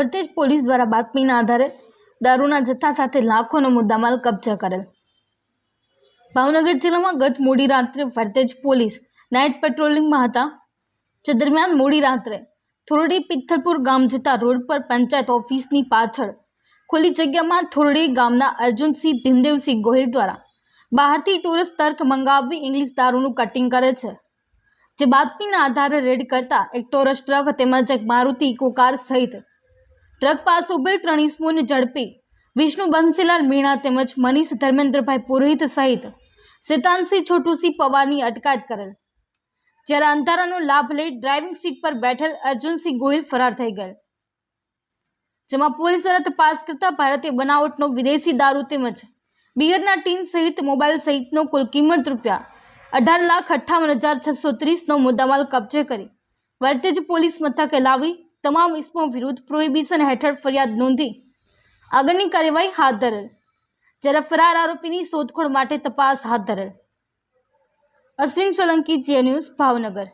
Vartej police દ્વારા બાતમીના આધારે દારૂના જથ્થા સાથે લાખોનો મુદ્દામાલ કબજે કરેલ. ભાવનગર જિલ્લામાં ગત મોડી રાત્રે વર્તેજ પોલીસ નાઇટ પેટ્રોલિંગમાં હતા. જે દરમિયાન મોડી રાત્રે થોરડી પિથલપુર ગામ જતા રોડ પર પંચાયત ઓફિસની પાછળ ખુલ્લી જગ્યામાં થોરડી ગામના અર્જુનસિંહ ભીમદેવસિંહ ગોહિલ દ્વારા બહારથી ટુરિસ્ટ તર્ક મંગાવી ઇંગ્લિશ દારૂનું કટિંગ કરે છે. જે બાતમીના આધારે રેડ કરતા એક ટોરસ ટ્રક તેમજ એક મારુતિ ઇકો કાર સહિત ટ્રક પાસે ઉભેલ ત્રણ ઇસમોને ઝડપી વિષ્ણુ બંસીલાલ મીણા તેમજ મનીષ ધર્મેન્દ્રભાઈ પુરોહિત સહિત શેતાનસિંહ છોટુસિંહ પવારની અટકાયત કરેલ. જ્યારે અંધારાનો લાભ લઈ ડ્રાઇવિંગ સીટ પર બેઠેલ અર્જુનસિંહ ગોહિલ ફરાર થઈ ગયેલ જેમાં પોલીસ તપાસ કરતા ભારતીય બનાવટનો વિદેશી દારૂ તેમજ બિયરના ટીન સહિત મોબાઈલ સહિતનો કુલ કિંમત રૂપિયા અઢાર લાખ અઠ્ઠાવન હજાર છસો ત્રીસનો મુદ્દામાલ કબજે કરી વર્તેજ પોલીસ મથકે લાવી તમામ ઇસમો વિરુદ્ધ પ્રોહિબિશન હેઠળ ફરિયાદ નોંધી આગળની કાર્યવાહી હાથ ધરેલ જ્યારે ફરાર આરોપીની શોધખોળ માટે તપાસ હાથ ધરેલ અશ્વિન સોલંકી જે ન્યૂઝ, ભાવનગર